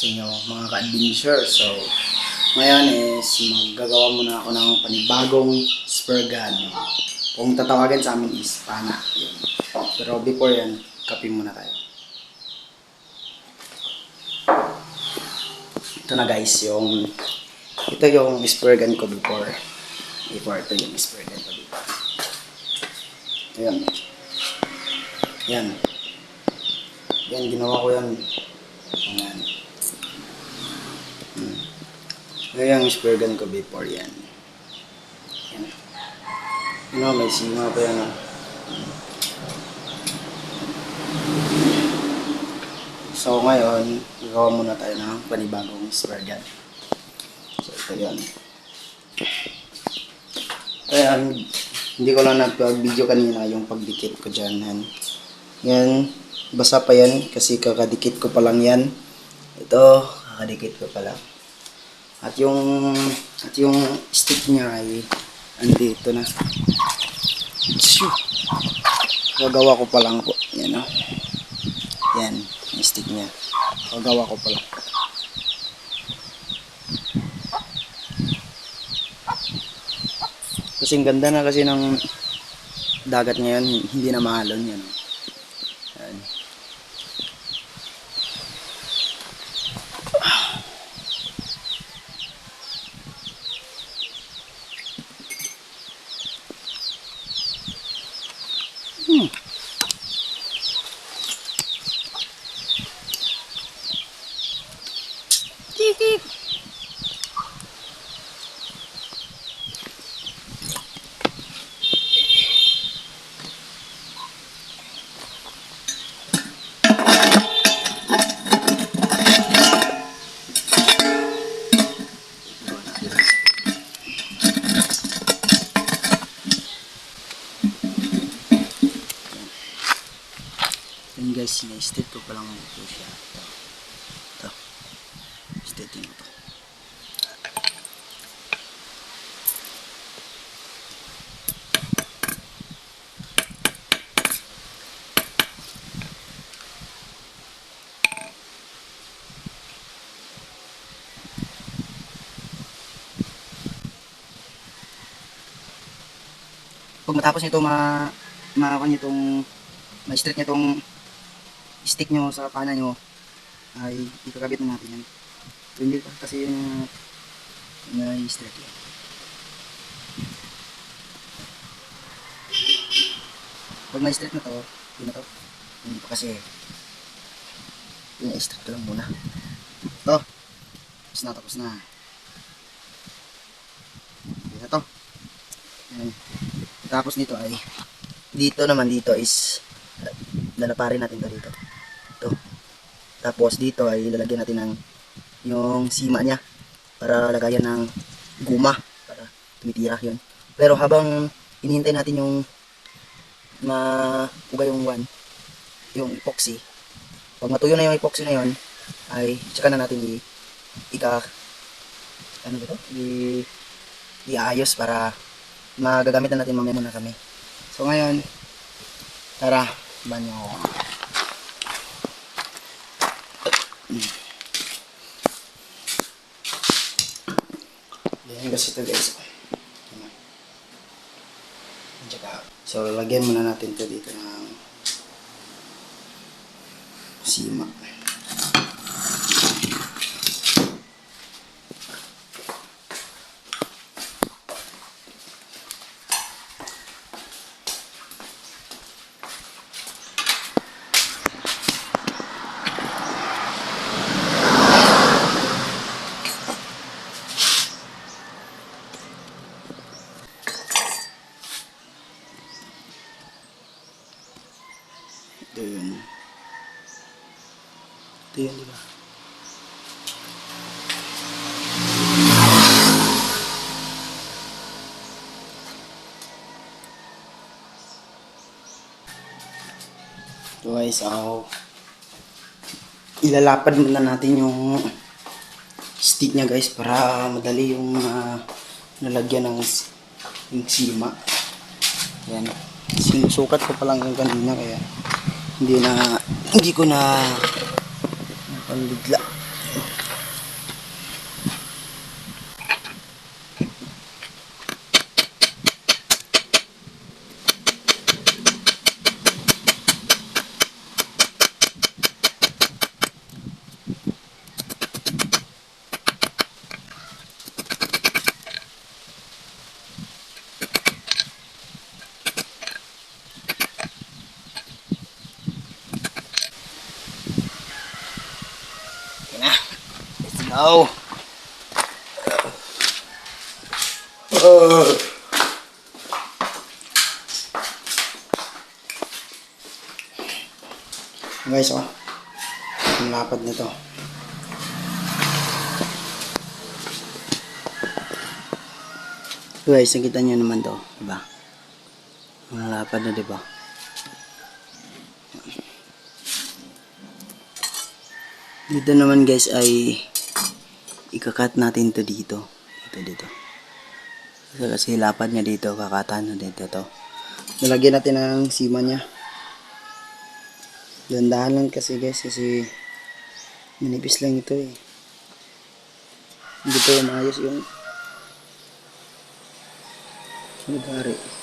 sa inyo mga ka-adventure. So, ngayon is maggagawa muna ako ng panibagong spur gun. Kung tatawagan sa amin is pana. Pero before yan, kape muna tayo. Ito na guys, yung ito yung spur gun ko before. Before ito yung spur gun ko before. Ayan. Yan. Yan, ginawa ko yan. Ayan. Yan yung spur gun ko before yan. Yan. Ano, may sima pa yan. ah. So ngayon, gagawa muna tayo ng panibagong spur gun. So ito yan. Ayan, hindi ko lang nag-video kanina yung pagdikit ko dyan. Yan. yan, basa pa yan kasi kakadikit ko pa lang yan. Ito, kakadikit ko pa lang. At yung, at yung stick niya ay andito na. Gagawa ko pa lang po. Yan o. Yan, yung stick niya. Gagawa ko pa lang. Kasi ang ganda na kasi ng dagat ngayon, hindi na mahalon yan. Yan. Hmm. Kikik. Yan guys, na-state ko pa lang ito siya. Ito. Ito. Stating ko to. Pag matapos nito ma makakuha itong ma-straight niya itong stick nyo sa pana nyo ay ikakabit na natin yan. So, hindi pa kasi yung na-straight yan. Pag na-straight na to, yun na to. Hindi pa kasi na-straight ko lang muna. To. Tapos na, tapos na. Yun na to. Yan. Tapos nito ay dito naman dito is lalaparin natin to dito. Ito. Tapos dito ay lalagyan natin ng yung sima niya para lagayan ng guma para tumitira yun. Pero habang inihintay natin yung mauga yung one, yung epoxy, pag matuyo na yung epoxy na yun, ay tsaka na natin i ika ano ba ito? I, iayos para magagamit na natin mamaya muna kami. So ngayon, tara, banyo. Yan kasi ito guys. Ayan. Tsaka, so lagyan muna natin to dito ng sima. Ito yun. Ito yun, di ba? Ito guys, ako ilalapad muna natin yung stick niya guys para madali yung ah, nalagyan ng yung sima. Yan. Sinusukat ko pa lang yung kanina kaya hindi na hindi ko na panbigla. Go. Oh. Guys, oh. Ang lapad nito. Guys, nakita nyo naman to, diba? Ang lapad na, diba? Dito naman guys ay ikakat natin to dito. Dito, dito. Kasi lapad niya dito, kakatan na dito to. Nalagyan natin ng sima niya. Dandahan lang kasi guys, kasi manipis lang ito eh. Hindi pa yung maayos yung nagari.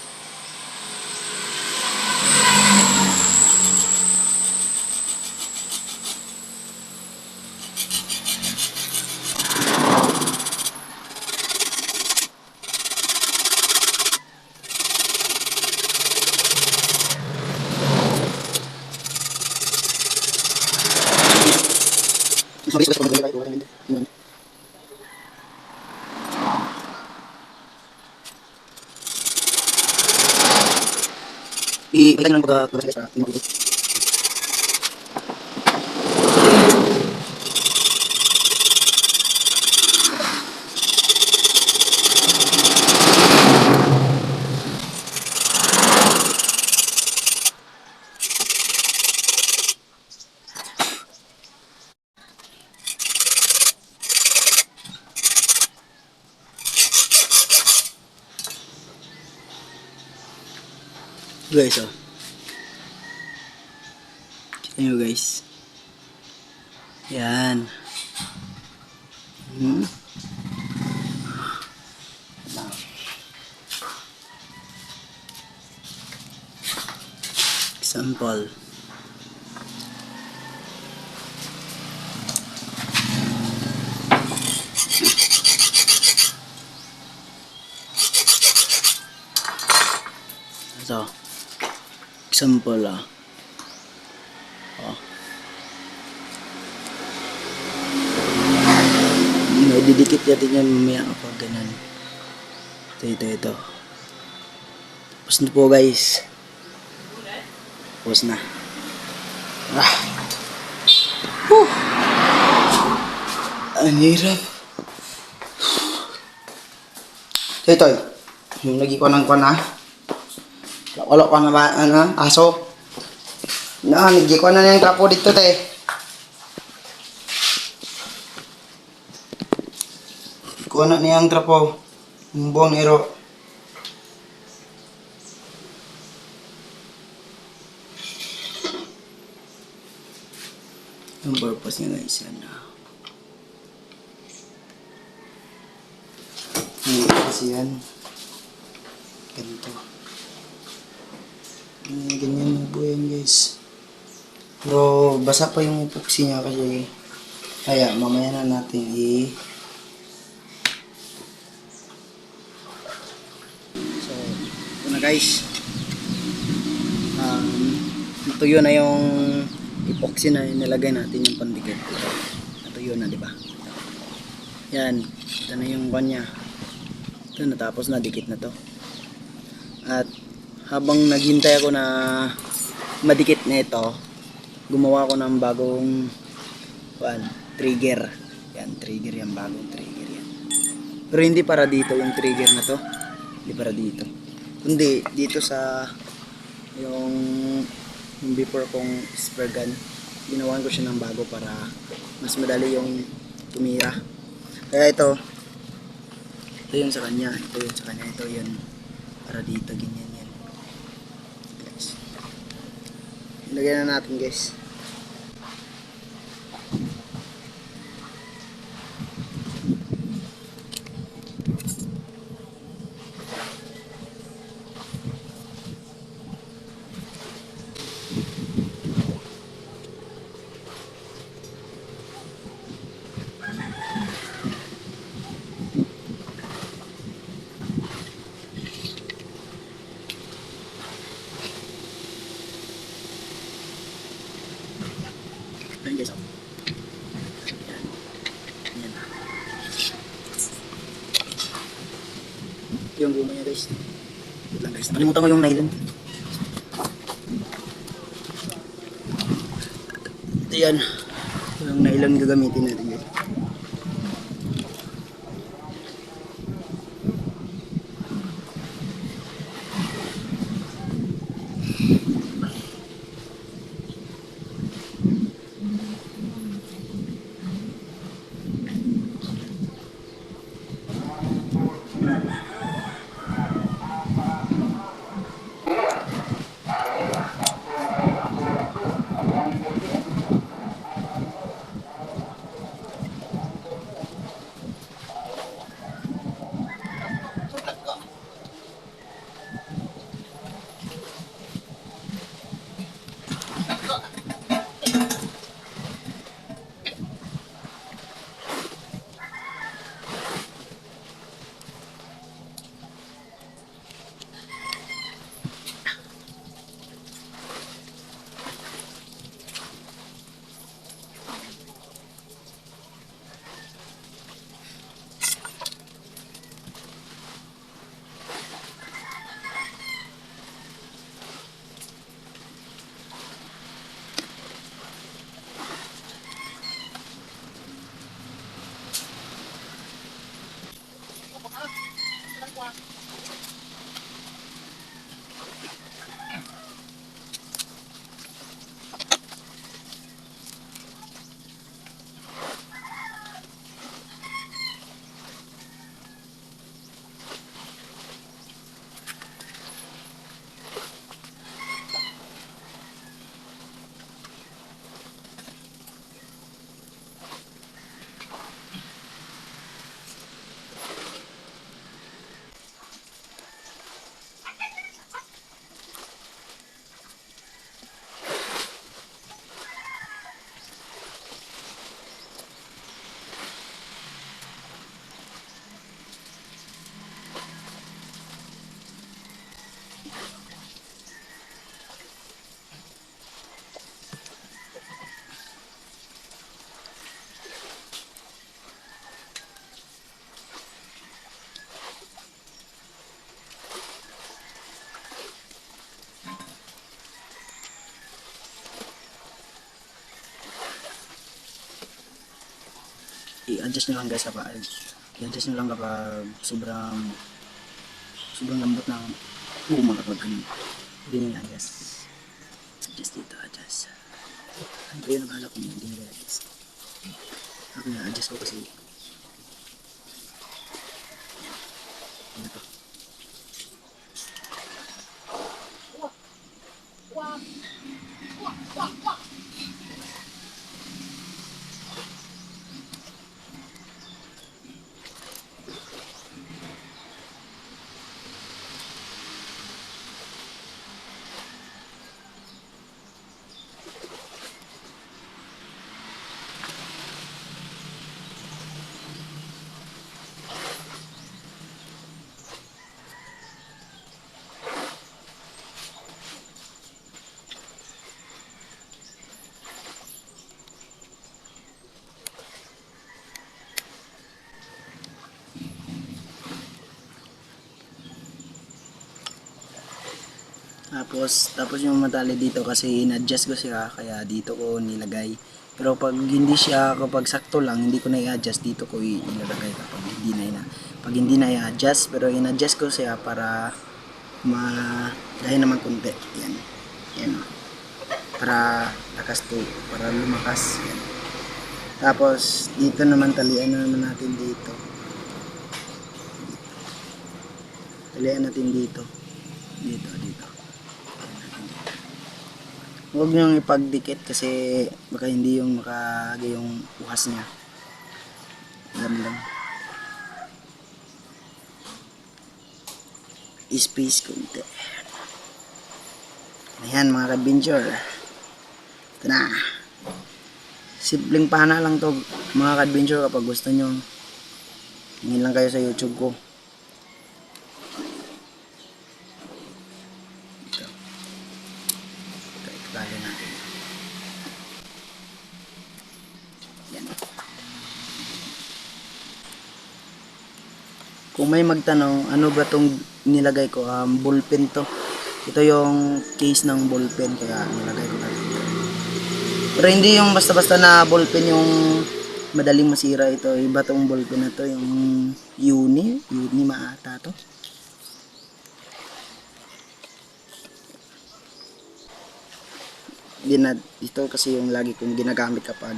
I-pagyan lang pagka pagka sa inuulit. Guys, oh. Guys. Yan. Hmm. Example. Ito. Example ah. Oh. May didikit natin yan mamaya kapag ganun. Ito, ito, ito. Tapos na po guys. Tapos na. Ah. Whew. Ang hirap. Ito, ito. Yung lagi ko ng kwan ah. Wala pa na ba, ano, aso. Na, nagdi ko na yung trapo dito, te. Kuha na niya ang trapo. Buong nero. Yung purpose niya guys, yan na. Yung kasi yan. Ganito. Ganyan na po yan guys. Pero basa pa yung epoxy niya kasi kaya mamaya na natin i So, ito na guys. Um, natuyo na yung epoxy na nilagay natin yung pandikit. Natuyo na, di ba? Yan. Ito na yung kanya. Ito, natapos na. Dikit na to. At habang naghintay ako na madikit na ito, gumawa ko ng bagong kuan, trigger. Yan, trigger yan, bagong trigger yan. Pero hindi para dito yung trigger na to. Hindi para dito. Kundi dito sa yung, yung before kong spray gun, ginawan ko siya ng bago para mas madali yung tumira. Kaya ito, ito yung sa kanya, ito yung sa kanya, ito yun para dito, ganyan yan. Guys. Ilagay na natin guys. guys. Oh. Ayan. Ayan. Yung guma niya guys. Wait lang guys. Nakalimutan ko yung nylon. Ito yan. Yung nylon gagamitin natin. I-adjust nyo lang guys kapag i-adjust nyo lang kapag sobrang sobrang lambot ng guma kapag ganun hindi nyo i-adjust adjust dito adjust ano ba yun ang bahala kung hindi nyo i-adjust ako na-adjust ko kasi ano to Tapos, tapos yung matali dito kasi in-adjust ko siya, kaya dito ko nilagay. Pero pag hindi siya, kapag sakto lang, hindi ko na i-adjust, dito ko ilalagay kapag hindi na ina. Pag hindi na i-adjust, pero in-adjust ko siya para ma dahil naman konti. Yan. Yan. Para lakas to, para lumakas. Yan. Tapos, dito naman talian na naman natin dito. Talian natin dito. Dito, dito. Huwag niyong ipagdikit kasi baka hindi yung makagay yung uhas niya. Alam lang. Space konti. Ayan mga ka-adventure. Ito na. Simpleng pana lang to mga ka-adventure kapag gusto nyo. Tingin lang kayo sa YouTube ko. Ito. Ito, itali natin. Yan. Kung may magtanong, ano ba tong nilagay ko? Um, ballpen to. Ito yung case ng ballpen, kaya nilagay ko na dito. Pero hindi yung basta-basta na ballpen yung madaling masira ito. Iba tong ballpen na to, yung uni. Uni maata to. Din na, ito kasi yung lagi kong ginagamit kapag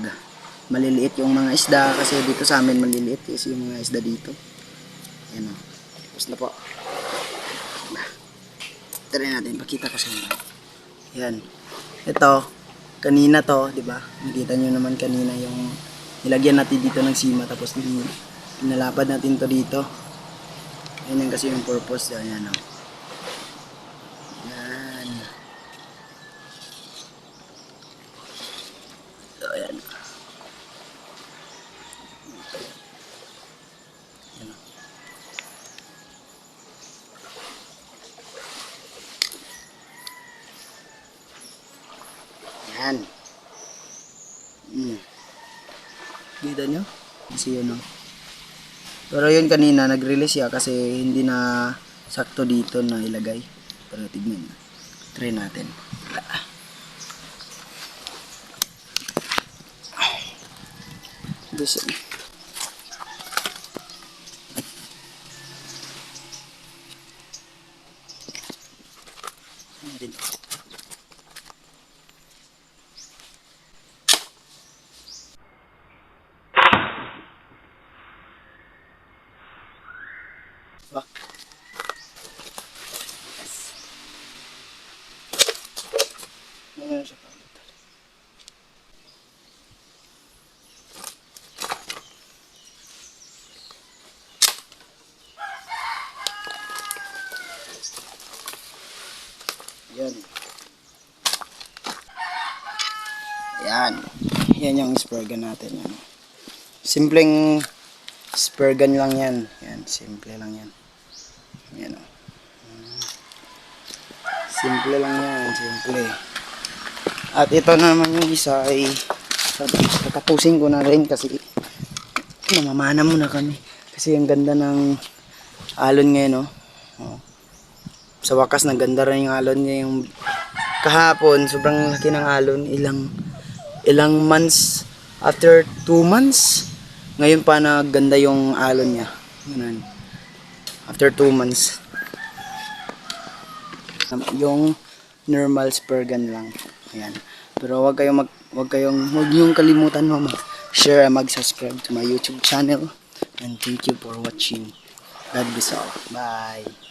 maliliit yung mga isda kasi dito sa amin maliliit kasi yung mga isda dito. Ayan o. Tapos na po. Try natin, pakita ko sa inyo. Yan. Ito, kanina to, di ba? Nakita nyo naman kanina yung nilagyan natin dito ng sima tapos pinalapad natin to dito. Ayan yan kasi yung purpose. Ayan o. Yan. So, ayan. Ayan o. Yan. Mm. Kita nyo? Kasi oh. Pero yun kanina, nag-release siya kasi hindi na sakto dito na ilagay. Pero tignan. Try natin. This din. Ba? Ayan siya. Yan. Yan. Yan yung spur gun natin. Yan. Simpleng spur gun lang yan. Yan, simple lang yan. Yan o. Simple lang yan, simple. At ito naman yung isa ay tatapusin ko na rin kasi mamamana muna kami. Kasi ang ganda ng alon ngayon, no? Oh. Sa wakas, naganda rin yung alon niya yung kahapon, sobrang laki ng alon. Ilang, ilang months, after two months, ngayon pa naganda yung alon niya. Ganun. After two months. Um, Yung normal spur gun lang. Ayan. Pero wag kayong mag wag kayong wag yung kalimutan mo mag-share and mag-subscribe to my YouTube channel. And thank you for watching. God bless all. Bye.